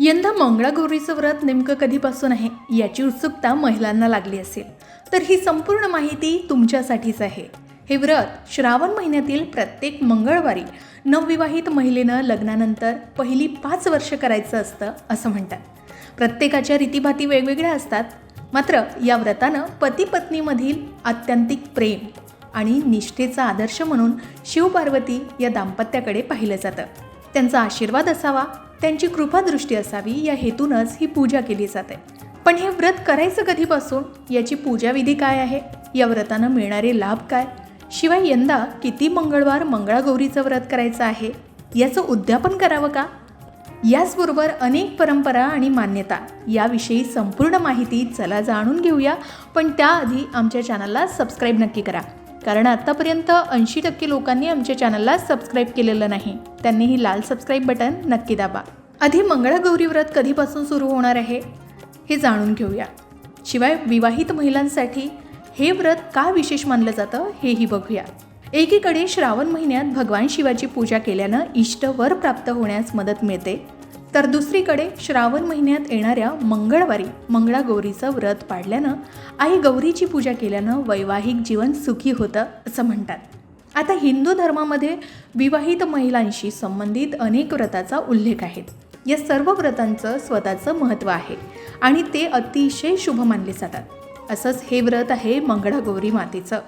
यंदा मंगळागौरीचं व्रत नेमकं कधीपासून आहे याची उत्सुकता महिलांना लागली असेल तर ही संपूर्ण माहिती तुमच्यासाठीच आहे. हे व्रत श्रावण महिन्यातील प्रत्येक मंगळवारी नवविवाहित महिलेनं लग्नानंतर पहिली पाच वर्ष करायचं असतं असं म्हणतात. प्रत्येकाच्या रीतीभाती वेगवेगळ्या असतात मात्र या व्रतानं पती पत्नीमधील आत्यंतिक प्रेम आणि निष्ठेचा आदर्श म्हणून शिवपार्वती या दाम्पत्याकडे पाहिलं जातं. त्यांचा आशीर्वाद असावा त्यांची कृपादृष्टी असावी या हेतूनच ही पूजा केली जाते. पण हे व्रत करायचं कधीपासून? याची पूजाविधी काय आहे? या व्रतानं मिळणारे लाभ काय? शिवाय यंदा किती मंगळवार मंगळागौरीचं व्रत करायचं आहे? याचं उद्यापन करावं का? याचबरोबर अनेक परंपरा आणि मान्यता याविषयी संपूर्ण माहिती चला जाणून घेऊया. पण त्याआधी आमच्या चॅनलला सबस्क्राईब नक्की करा. कारण आत्तापर्यंत ऐंशी टक्के लोकांनी आमच्या चॅनलला सबस्क्राईब केलेलं नाही. त्यांनी ही लाल सबस्क्राईब बटन नक्की दाबा. आधी मंगळागौरी व्रत कधीपासून सुरू होणार आहे हे जाणून घेऊया. शिवाय विवाहित महिलांसाठी हे व्रत का विशेष मानलं जातं हेही बघूया. एकीकडे श्रावण महिन्यात भगवान शिवाची पूजा केल्यानं इष्ट वर प्राप्त होण्यास मदत मिळते तर दुसरीकडे श्रावण महिन्यात येणाऱ्या मंगळवारी मंगळागौरीचं व्रत पाडल्यानं आई गौरीची पूजा केल्यानं वैवाहिक जीवन सुखी होतं असं म्हणतात. आता हिंदू धर्मामध्ये विवाहित महिलांशी संबंधित अनेक व्रताचा उल्लेख आहेत. या सर्व व्रतांचं स्वतःचं महत्त्व आहे आणि ते अतिशय शुभ मानले जातात. असंच हे व्रत आहे मंगळागौरी मातेचं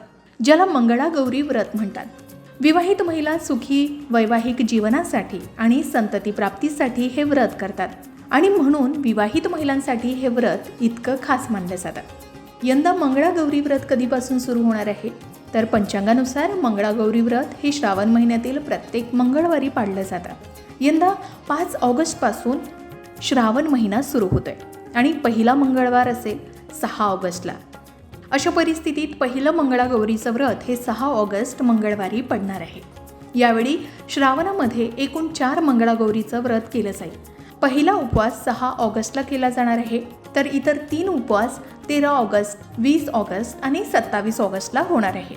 ज्याला मंगळागौरी व्रत म्हणतात. विवाहित महिला सुखी वैवाहिक जीवनासाठी आणि संतती प्राप्तीसाठी हे व्रत करतात. आणि म्हणून विवाहित महिलांसाठी हे व्रत इतकं खास मानलं जातं. यंदा मंगळागौरी व्रत कधीपासून सुरू होणार आहे? तर पंचांगानुसार मंगळागौरी व्रत हे श्रावण महिन्यातील प्रत्येक मंगळवारी पाळलं जातं. यंदा पाच ऑगस्टपासून श्रावण महिना सुरू होतोय. आणि पहिला मंगळवार असेल सहा ऑगस्टला. अशा परिस्थितीत पहिलं मंगळागौरीचं व्रत हे सहा ऑगस्ट मंगळवारी पडणार आहे. यावेळी श्रावणामध्ये एकूण चार मंगळागौरीचं व्रत केलं जाईल. पहिला उपवास सहा ऑगस्टला केला जाणार आहे तर इतर तीन उपवास तेरा ऑगस्ट वीस ऑगस्ट आणि सत्तावीस ऑगस्टला होणार आहे.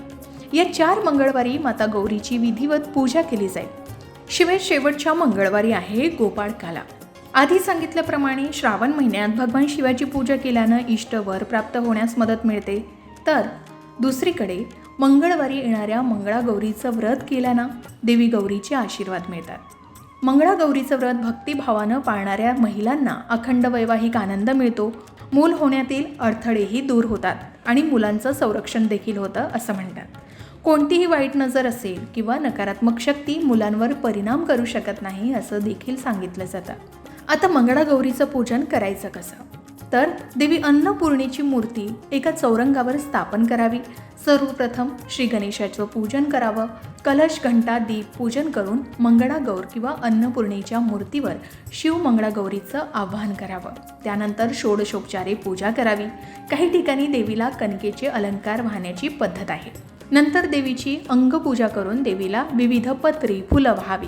या चार मंगळवारी माता गौरीची विधिवत पूजा केली जाईल. शिवाय शेवटच्या मंगळवारी आहे गोपाळ काला आधी सांगितल्याप्रमाणे श्रावण महिन्यात भगवान शिवाची पूजा केल्यानं इष्टवर प्राप्त होण्यास मदत मिळते. तर दुसरीकडे मंगळवारी येणाऱ्या मंगळागौरीचं व्रत केल्यानं देवी गौरीचे आशीर्वाद मिळतात. मंगळागौरीचं व्रत भक्तिभावानं पाळणाऱ्या महिलांना अखंड वैवाहिक आनंद मिळतो. मूल होण्यातील अडथळेही दूर होतात आणि मुलांचं संरक्षण देखील होतं असं म्हणतात. कोणतीही वाईट नजर असेल किंवा नकारात्मक शक्ती मुलांवर परिणाम करू शकत नाही असं देखील सांगितलं जातं. आता मंगळागौरीचं पूजन करायचं कसं? तर देवी अन्नपूर्णेची मूर्ती एका चौरंगावर स्थापन करावी. सर्वप्रथम श्री गणेशाचं पूजन करावं. कलश घंटा दीप पूजन करून मंगळागौर किंवा अन्नपूर्णेच्या मूर्तीवर शिव मंगळागौरीचं आवाहन करावं. त्यानंतर षोडशोपचारे पूजा करावी. काही ठिकाणी देवीला कणकेचे अलंकार वाहण्याची पद्धत आहे. नंतर देवीची अंगपूजा करून देवीला विविध पत्री फुलं व्हावी.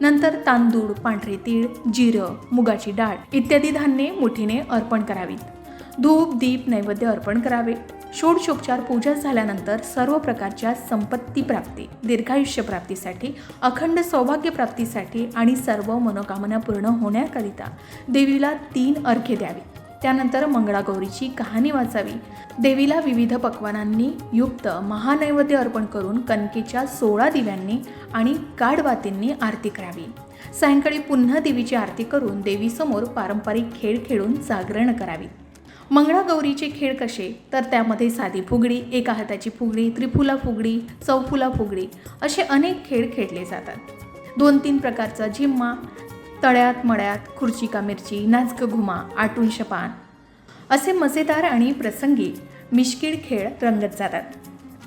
नंतर तांदूळ पांढरे तीळ जिरं मुगाची डाळ इत्यादी धान्ये मुठीने अर्पण करावीत. धूप दीप नैवेद्य अर्पण करावे. षोडशोपचार पूजा झाल्यानंतर सर्व प्रकारच्या संपत्ती प्राप्ती दीर्घायुष्य प्राप्तीसाठी अखंड सौभाग्य प्राप्तीसाठी आणि सर्व मनोकामना पूर्ण होण्याकरिता देवीला तीन अर्घे द्यावीत त्यानंतर मंगळागौरीची कहाणी वाचावी. देवीला विविध पक्वानांनी युक्त महानैवेद्य अर्पण करून कणकेच्या सोळा दिव्यांनी आणि काडवातींनी आरती करावी. सायंकाळी पुन्हा देवीची आरती करून देवीसमोर पारंपरिक खेळ खेळून जागरण करावी. मंगळागौरीचे खेळ कसे? तर त्यामध्ये साधी फुगडी एका हाताची फुगडी त्रिफुला फुगडी चौफुला फुगडी असे अनेक खेळ खेळले जातात. दोन तीन प्रकारचा झिम्मा तळ्यात मळ्यात खुर्ची का मिरची नाचक घुमा आटून शपान. असे मजेदार आणि प्रसंगी मिश्किळ खेळ रंगत जातात.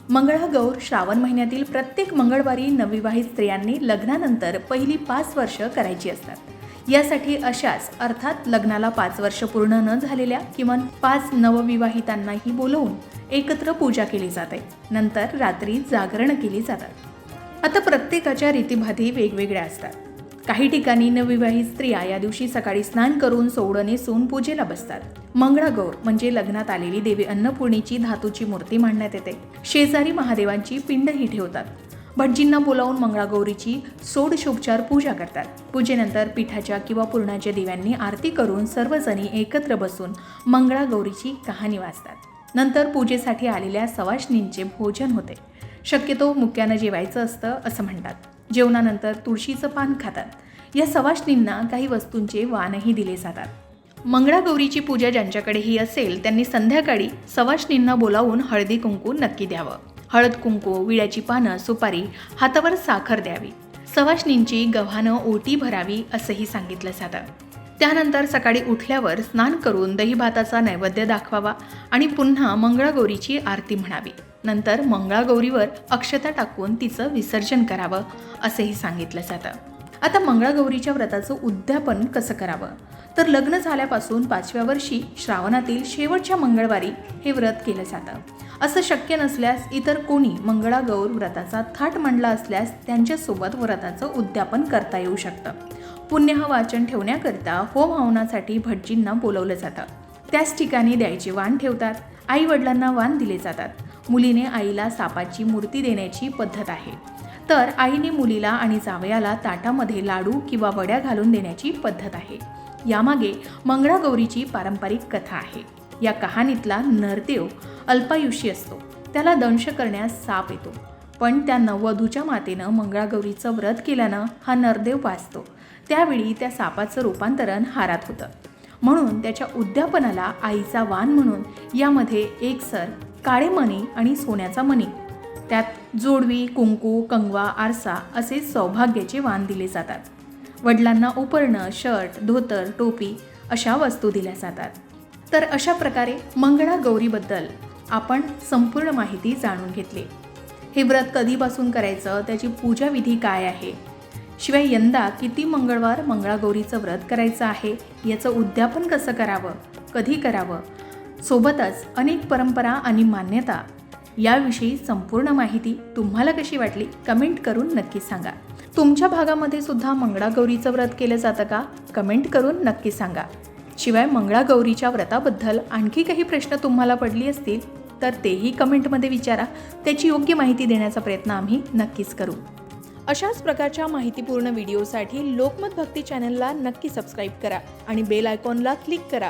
मंगळागौर श्रावण महिन्यातील प्रत्येक मंगळवारी नवविवाहित स्त्रियांनी लग्नानंतर पहिली पाच वर्ष करायची असतात. यासाठी अशाच अर्थात लग्नाला पाच वर्ष पूर्ण न झालेल्या किमान पाच नवविवाहितांनाही बोलवून एकत्र पूजा केली जाते. नंतर रात्री जागरण केली जातात. आता प्रत्येकाच्या रीतीभाती वेगवेगळ्या असतात. काही ठिकाणी नवविवाहित स्त्रिया या दिवशी सकाळी स्नान करून सोवडं नेसून पूजेला बसतात. मंगळागौर म्हणजे लग्नात आलेली देवी अन्नपूर्णेची धातूची मूर्ती मांडण्यात येते. शेजारी महादेवांची पिंडही ठेवतात. भटजींना बोलावून मंगळागौरीची सोडशोपचार पूजा करतात. पूजेनंतर पिठाच्या किंवा पुरणाच्या दिव्यांनी आरती करून सर्वजणी एकत्र बसून मंगळागौरीची कहाणी वाचतात. नंतर पूजेसाठी आलेल्या सवाष्णींचे भोजन होते. शक्यतो मुक्यानं जेवायचं असतं असं म्हणतात. जेवणानंतर तुळशीचं पान खातात. या सवाष्णींना काही वस्तूंचे वानही दिले जातात. मंगळागौरीची पूजा ज्यांच्याकडेही असेल त्यांनी संध्याकाळी सवाष्णींना बोलावून हळदी कुंकू नक्की द्यावं. हळद कुंकू विड्याची पानं सुपारी हातावर साखर द्यावी. सवाष्णींची गव्हानं ओटी भरावी असंही सांगितलं जातं. त्यानंतर सकाळी उठल्यावर स्नान करून दहीभाताचा नैवेद्य दाखवावा आणि पुन्हा मंगळागौरीची आरती म्हणावी. नंतर मंगळागौरीवर अक्षता टाकून तिचं विसर्जन करावं असंही सांगितलं जातं. आता मंगळागौरीच्या व्रताचं उद्यापन कसं करावं? तर लग्न झाल्यापासून पाचव्या वर्षी श्रावणातील शेवटच्या मंगळवारी हे व्रत केलं जातं. असं शक्य नसल्यास इतर कोणी मंगळागौर व्रताचा थाट मांडला असल्यास त्यांच्यासोबत व्रताचं उद्यापन करता येऊ शकतं. पुण्यह वाचन ठेवण्याकरिता होम हवनासाठी भटजींना बोलवलं जातं. त्याच ठिकाणी द्यायचे वाण ठेवतात. आई वडिलांना वाण दिले जातात. मुलीने आईला सापाची मूर्ती देण्याची पद्धत आहे. तर आईने मुलीला आणि जावयाला ताटामध्ये लाडू किंवा वड्या घालून देण्याची पद्धत आहे. यामागे मंगळागौरीची पारंपरिक कथा आहे. या कहाणीतला नरदेव अल्पायुषी असतो. त्याला दंश करण्यास साप येतो. पण त्या नववधूच्या मातेनं मंगळागौरीचं व्रत केल्यानं हा नरदेव वाचतो. त्यावेळी त्या सापाचं रूपांतरण हारात होतं. म्हणून त्याच्या उद्यापनाला आईचा वाण म्हणून यामध्ये एक सर काळे मणी आणि सोन्याचा मणी. त्यात जोडवी कुंकू कंगवा आरसा असे सौभाग्याचे वाण दिले जातात. वडिलांना उपरणं शर्ट धोतर टोपी अशा वस्तू दिल्या जातात. तर अशा प्रकारे मंगळागौरीबद्दल आपण संपूर्ण माहिती जाणून घेतली. हे व्रत कधीपासून करायचं? त्याची पूजाविधी काय आहे? शिवाय यंदा किती मंगळवार मंगळागौरीचं व्रत करायचं आहे? याचं उद्यापन कसं करावं? कधी करावं? सोबतच अनेक परंपरा आणि मान्यता. याविषयी संपूर्ण माहिती तुम्हाला कशी वाटली कमेंट करून नक्की सांगा. तुमच्या भागामध्ये सुद्धा मंगळागौरीचं व्रत केलं जातं का? कमेंट करून नक्की सांगा. शिवाय मंगळागौरीच्या व्रताबद्दल आणखी काही प्रश्न तुम्हाला पडली असतील तर तेही कमेंटमध्ये विचारा. त्याची योग्य माहिती देण्याचा प्रयत्न आम्ही नक्कीच करू. अशाच प्रकारच्या माहितीपूर्ण व्हिडिओसाठी लोकमत भक्ती चॅनलला नक्की सबस्क्राईब करा आणि बेल आयकॉनला क्लिक करा.